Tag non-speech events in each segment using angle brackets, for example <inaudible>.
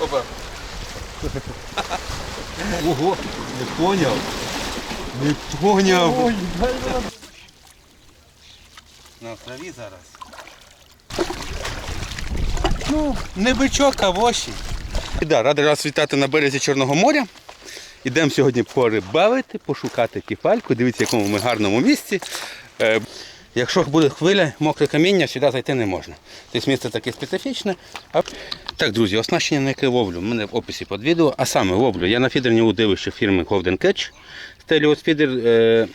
Опа. Ого, не поняв. Не поняв. Ой, дай. На траві зараз. Ну, не бичок, а воші. Да, радий вас вітати на березі Чорного моря. Ідемо сьогодні порибалити, пошукати кефальку. Дивіться, в якому ми гарному місці. Якщо буде хвиля, мокре каміння, сюди зайти не можна. Тобто місце таке специфічне. Так, друзі, оснащення на яке ловлю. У мене в описі під відео. А саме ловлю. Я на фідерні удивище фірми Golden Catch. Стеліос фідер е,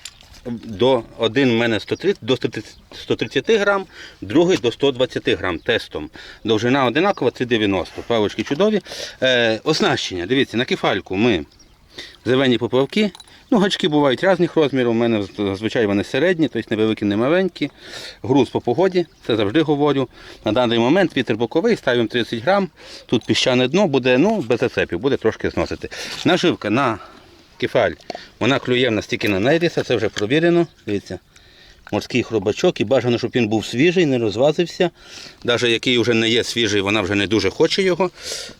до один в мене 130, до 130 130 грам, другий до 120 грам тестом. Довжина одинакова, це 90. Павочки чудові. Е, оснащення, дивіться, на кефальку ми зелені поплавки. Ну, гачки бувають різних розмірів. У мене зазвичай вони середні, тобто не великі, не маленькі. Груз по погоді, це завжди говорю. На даний момент вітер боковий, ставимо 30 грам. Тут піщане дно буде ну, без зацепів, буде трошки зносити. Наживка на кефаль, вона клює в нас тільки на нейріса, це вже провірено. Дивіться. Морський хробачок і бажано, щоб він був свіжий, не розвазився. Навіть який вже не є свіжий, вона вже не дуже хоче його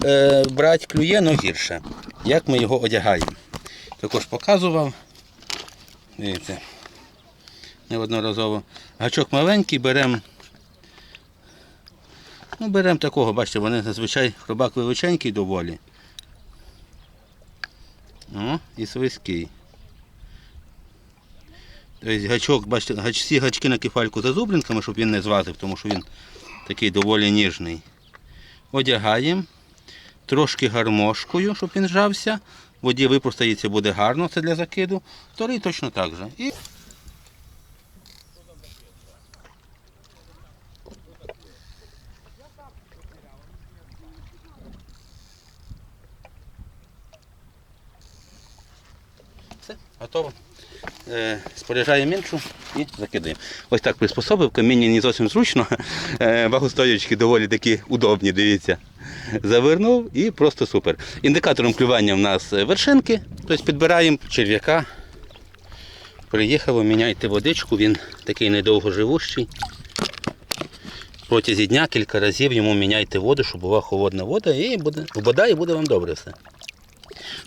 е, брати, клює, але гірше. Як ми його одягаємо? Також показував. Дивіться. Неодноразово. Гачок маленький, беремо. Ну, беремо такого, бачите, вони зазвичай хробак величенький доволі. О, і свиський. Тобто гачок, бачите, гач, всі гачки на кефальку за зубринками, щоб він не звазив, тому що він такий доволі ніжний. Одягаємо. Трошки гармошкою, щоб він жався. Воді випростається, буде гарно, це для закиду. Вторий точно так же. І... Все, готово. Е, споряджаємо іншу і закидаємо. Ось так приспособив, каміння не зовсім зручно. Е, вагостоячки доволі такі удобні, дивіться. Завернув і просто супер. Індикатором клювання в нас вершинки, тобто підбираємо черв'яка. Приїхало, міняйте водичку, він такий недовгоживущий. Протязі дня кілька разів йому міняйте воду, щоб була холодна вода і буде, вода і буде вам добре все.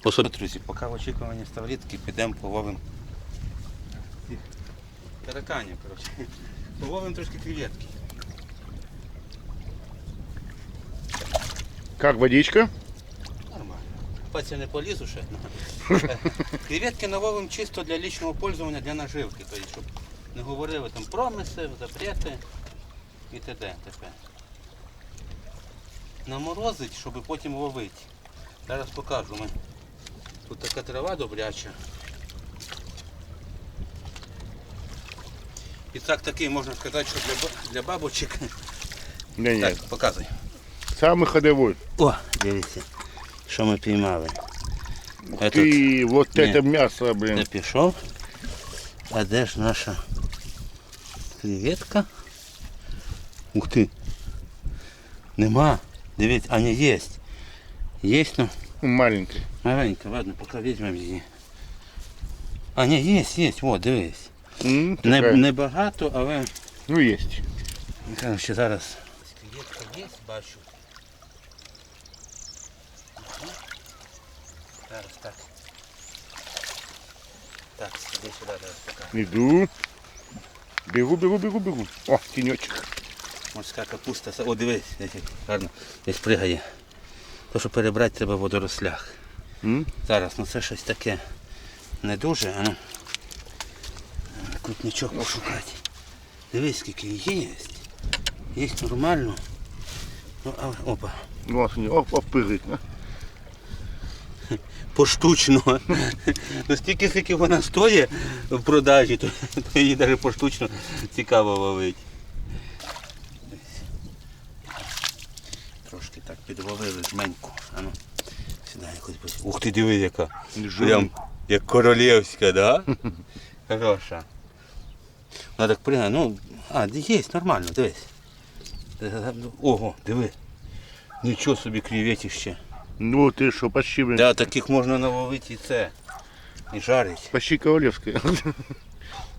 Особливо, друзі, поки в очікуванні ставлітки підемо половимо тараканів. Половимо трошки креветки. Как водичка? Нормально. Паця не полізу ще. <laughs> Креветки наловимо чисто для лічного пользування, для наживки. Тобто, щоб не говорили там промиси, запрети і т.д. т.п. Наморозить, щоб потім ловити. Зараз покажу. Ми. Тут така трава добряча. І так такий можна сказати, що для, ба- для бабочок. Не, Так, показуй. Самый ходовой. О, дивіться, що ми піймали. Этот. И вот Не. это мясо, Де блин. пішов. А де ж наша креветка? Ух ти. Нема. Дивіться, а не є. Є, ну Маленький. маленька, ладно, поки візьмемо її. А, ні, є, є, о, дивись. М, Не, такая. небагато, але Ну есть. Короче, зараз. Креветка є, бачу. Зараз так. Так, іди сюди зараз поки. Иду. Бегу, бегу, бегу, бегу. О, тенечек. Морська капуста. О, дивись, гарно. Десь пригає. То, що перебрати треба в водорослях. М? Зараз, ну це щось таке не дуже, а ну. Крупничок пошукати. Дивись, скільки є. Є нормально. Ну, а, опа. Вот, они, оп, оп, прыгает. а. Поштучно. Ну стільки, скільки вона стоїть в продажі, то, то її навіть поштучно цікаво ловити. Трошки так підловили жменьку. А ну, сюди якось. Ух ти диви яка. Прям як королівська, да? Хороша. Вона так пригає, ну, а, є, нормально, дивись. Ого, диви. Нічого собі креветище. Ну ты что, почти, блин. Да, таких можна наловити і це. І жарить. Почти королевская.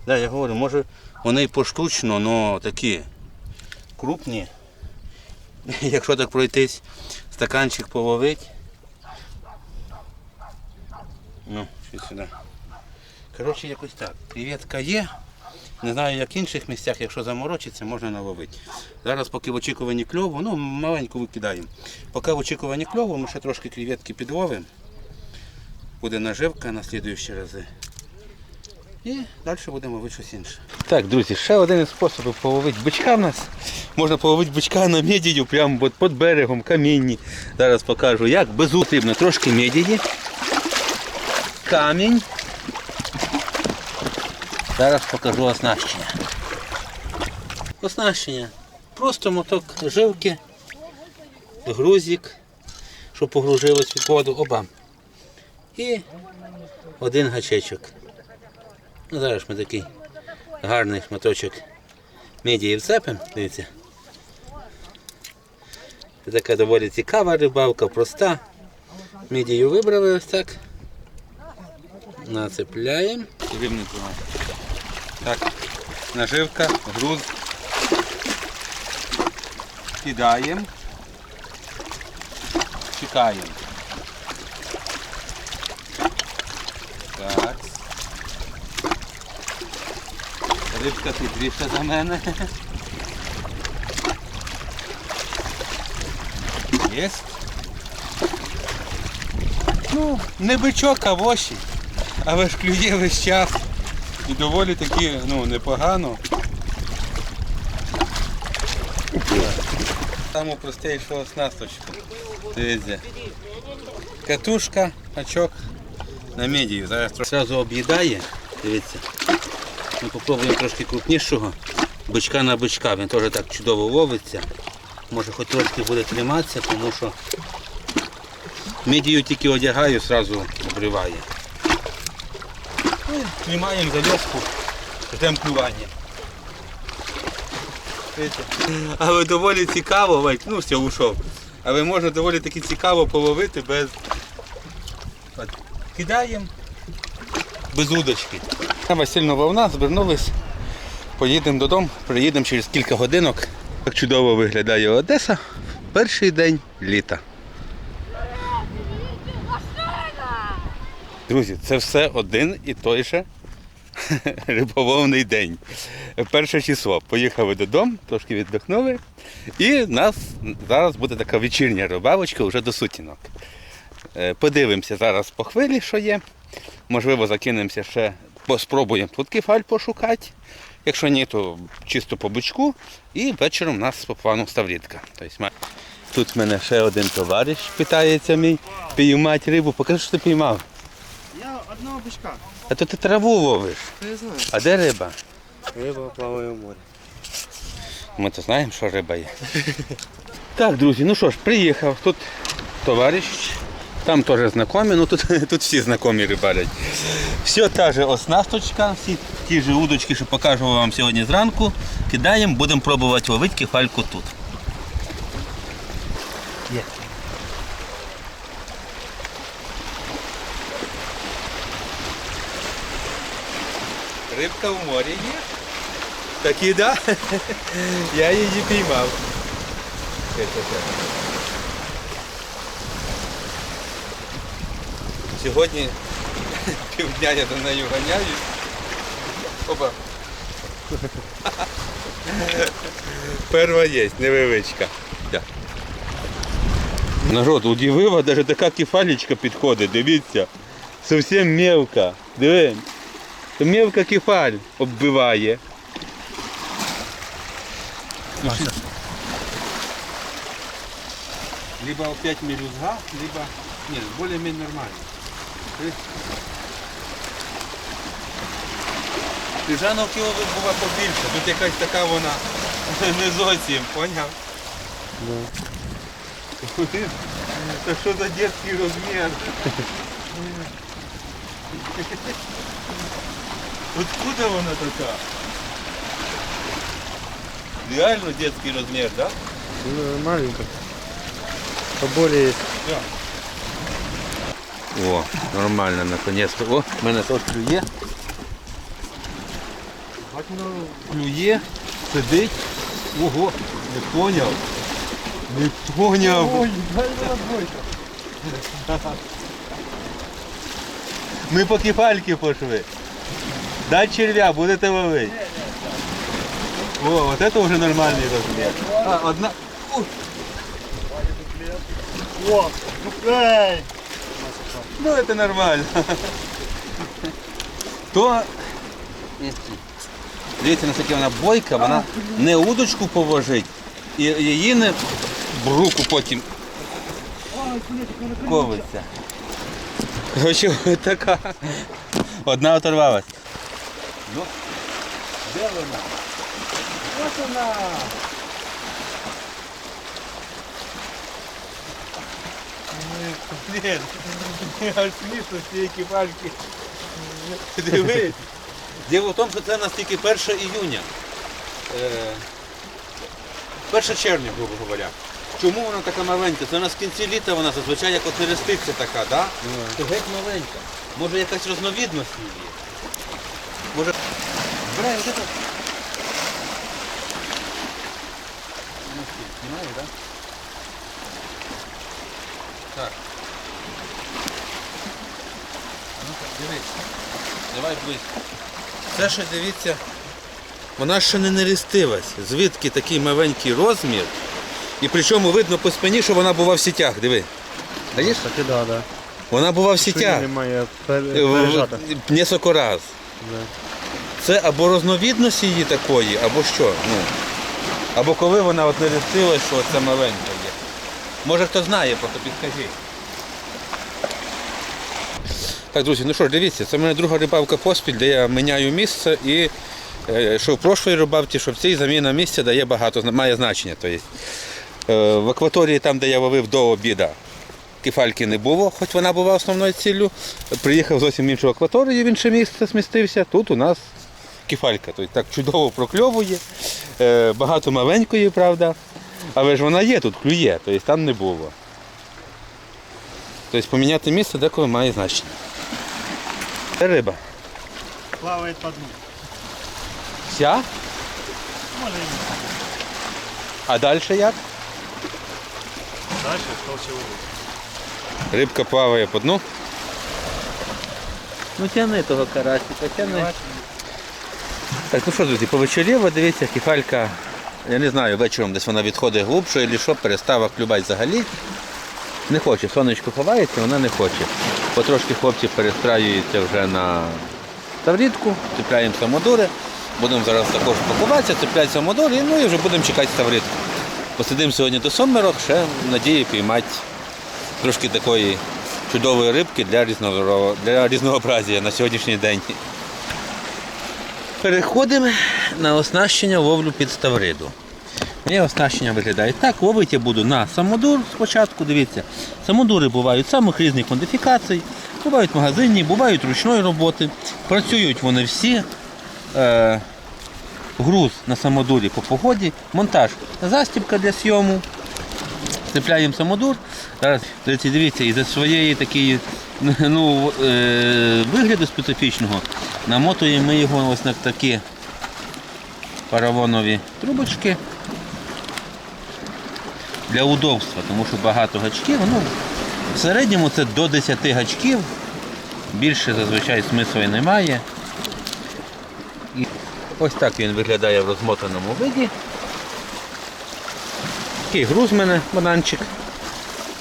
Да, я говорю, може вони і поштучно, але такі крупні. <laughs> Якщо так пройтись стаканчик половить. Ну, що сюди. Коротше, якось так. Креветка є. Не знаю, як в інших місцях, якщо заморочиться, можна наловити. Зараз, поки в очікуванні кльову, ну, маленьку викидаємо. Поки в очікуванні кльову, ми ще трошки креветки підловимо. Буде наживка на слідуючі рази. І далі будемо ловити щось інше. Так, друзі, ще один із способів половити бичка в нас. Можна половити бичка на медію, прямо під берегом, камінні. Зараз покажу як. Без потрібно трошки медії. Камінь. Зараз покажу оснащення. Оснащення. Просто моток жилки, грузик, щоб погружилось від воду, оба. І один гачечок. Ну, зараз ми такий гарний шматочок медії вцепимо, дивіться. Це така доволі цікава рибалка, проста. Медію вибрали ось так. Нацепляємо. І рибний тримай. Так, наживка, груз. Кидаємо. Чекаємо. Так. Рибка хитріша за мене. Єсть. Ну, не бичок, а воші. Але ж клює весь час. І доволі таки, ну, непогано. Саму простішу оснасточку. Дивіться. Катушка, очок на медію. Зараз зразу об'їдає. Дивіться. Ми попробуємо трошки крупнішого. Бичка на бичка. Він теж так чудово ловиться. Може хоч трошки буде триматися, тому що мідію тільки одягаю, одразу обриває. Знімаємо зав'язку, ждемо клювання. Але доволі цікаво, ну все, ушов. Але можна доволі таки цікаво половити без. От, кидаємо без удочки. Треба сильно волна, звернулись, поїдемо додому, приїдемо через кілька годинок. Так чудово виглядає Одеса. Перший день літа. Друзі, це все один і той же <laughs> риболовний день. Перше число. Поїхали додому, трошки віддихнули. І в нас зараз буде така вечірня рибалочка вже до сутінок. Е, Подивимося зараз по хвилі, що є. Можливо, закинемося ще, спробуємо тут кефаль пошукати. Якщо ні, то чисто по бучку. І вечором у нас по плану ставрідка. Тобто, Тут мене ще один товариш питається мій піймати рибу. Покажи, що ти піймав. Одного бичка. А то ти траву ловиш. Я знаю. А де риба? Риба плаває в морі. Ми то знаємо, що риба є. Так, друзі, ну що ж, приїхав. Тут товариш, там теж знайомі, ну тут, <laughs> тут всі знайомі рибалять. Все та же оснасточка, всі ті ж удочки, що покажу вам сьогодні зранку. Кидаємо, будемо пробувати ловити кефальку тут. Є. Рибка в морі є. Такі, да? <laughs> Я її піймав. Сьогодні <laughs> півдня я до нею ганяю. Опа. <laughs> Перва є, невеличка. Народ, удивила, навіть така кефалічка підходить, дивіться. Зовсім мелка. Диви. То мелка кефаль оббиває. Либо опять мелюзга, либо... Нет, более-менее нормально. Піжановки була побільше, тут якась така вона <laughs> не зовсім, поняв? <laughs> Та що за дитячий розмір? <laughs> Откуда вона така? Реально детский размер, да? Ну, маленька. Поболее есть. О, нормально, наконец-то. О, в мене тут клює. Клює, сидить. Ого, не поняв. Не поняв. Ой, дай бойка. Ми по кефальки пошли. Дай червя, будете ловити. О, вот это уже нормальний розмір. А, одна. О, ну. Ну это нормально. То. Дивіться, наскільки вона бойка, вона не удочку положить, і її не в руку потім ковиться. Ось така. Одна оторвалась. Ну, де вона? Ось вона. Блін, аж смішно з цієї. Дивись. Діло в тому, що це у нас тільки 1 іюня. Е, 1 червня, грубо говоря. Чому вона така маленька? Це у нас в кінці літа вона зазвичай як от нерестиця така, да? То геть маленька. Може якась розновідність її? Може. Ось це. Знімаю, да? Так. А ну-ка, дивись. Давай близько. Це ще дивіться. Вона ще не нерестилась. Звідки такий маленький розмір. І причому видно по спині, що вона була в сітях. Диви. Бачиш? Так да, да. Вона була в Що сітях. немає Е, в- пережата. Несколько раз. Це або розновідність її такої, або що. Ну. Або коли вона от не рестилась, що це маленька є. Може хто знає, просто підкажіть. Так, друзі, ну що ж, дивіться, це в мене друга рибалка поспіль, де я міняю місце і е, що в прошлій рибалці, що в цій заміна місця дає багато, має значення. Тобто, в акваторії, там, де я ловив до обіда, кефальки не було, хоч вона була основною ціллю. Приїхав зовсім в іншу акваторію, в інше місце змістився. Тут у нас кефалька. Тобто так чудово прокльовує, е, багато маленької, правда. Але ж вона є тут, клює, тобто там не було. Тобто поміняти місце деколи має значення. Це риба. Плаває по дну. Вся? Може і ні. А далі як? Дальше толще вулиці. Рибка плаває по дну. Ну тяни того карасика, тяни. Так, ну що, друзі, повечеріло, дивіться, кефалька, я не знаю, вечором десь вона відходить глибше, і що, перестала клювати взагалі. Не хоче, сонечко ховається, вона не хоче. Потрошки хлопці перестраюються вже на таврітку, цепляємо самодури. Будемо зараз також пакуватися, цепляти самодури, ну і вже будемо чекати таврітку. Посидимо сьогодні до сомерок, ще надію піймати трошки такої чудової рибки для, різного, для різнообразія на сьогоднішній день. Переходимо на оснащення ловлю під ставриду. Моє оснащення виглядає так. Ловити я буду на самодур спочатку. Дивіться, самодури бувають самих різних модифікацій, бувають магазинні, бувають ручної роботи. Працюють вони всі. Е, груз на самодурі по погоді, монтаж застібка для сйому. Цепляємо самодур. Зараз дивіться, дивіться, із-за своєї такої <laughs> ну, е, вигляду специфічного намотуємо ми його ось на такі паравонові трубочки для удобства, тому що багато гачків. Ну, в середньому це до 10 гачків. Більше зазвичай смислу і немає. І ось так він виглядає в розмотаному виді. Такий груз в мене, бананчик,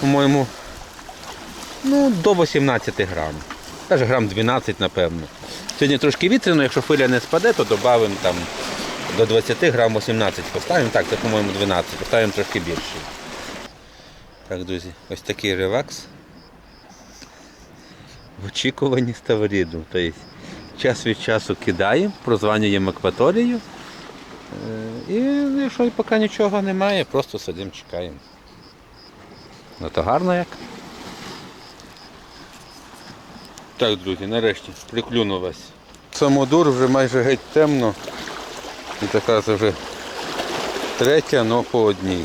по-моєму, ну, до 18 грам. Навіть грам 12, напевно. Сьогодні трошки вітряно, якщо хвиля не спаде, то додамо там до 20 грам 18 поставимо. Так, це, по-моєму, 12, поставимо трошки більше. Так, друзі, ось такий релакс. В очікуванні ставріду. Тобто час від часу кидаємо, прозванюємо акваторію. Е, І якщо поки нічого немає, просто сидимо, чекаємо. Ну то гарно як. Так, друзі, нарешті приклюнув вас. Самодур вже майже геть темно. І така це вже третя, але по одній.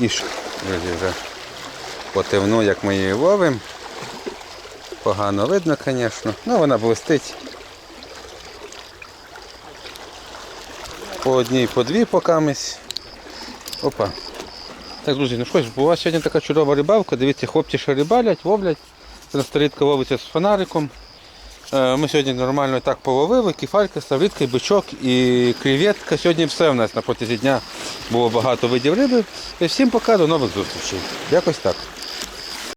І ж, друзі, вже потемно, як ми її ловимо. Погано видно, звісно. Ну вона блистить. По одній, по дві покамись. Опа. Так, друзі, ну що ж, була сьогодні така чудова рибалка. Дивіться, хлопці ще рибалять, ловлять. Це старитка ловиться з фонариком. Е, Ми сьогодні нормально так половили, кефалька, ставрідка, бичок і креветка. Сьогодні все в нас на протязі дня було багато видів риби. Всім пока, до нових зустрічей. Якось так.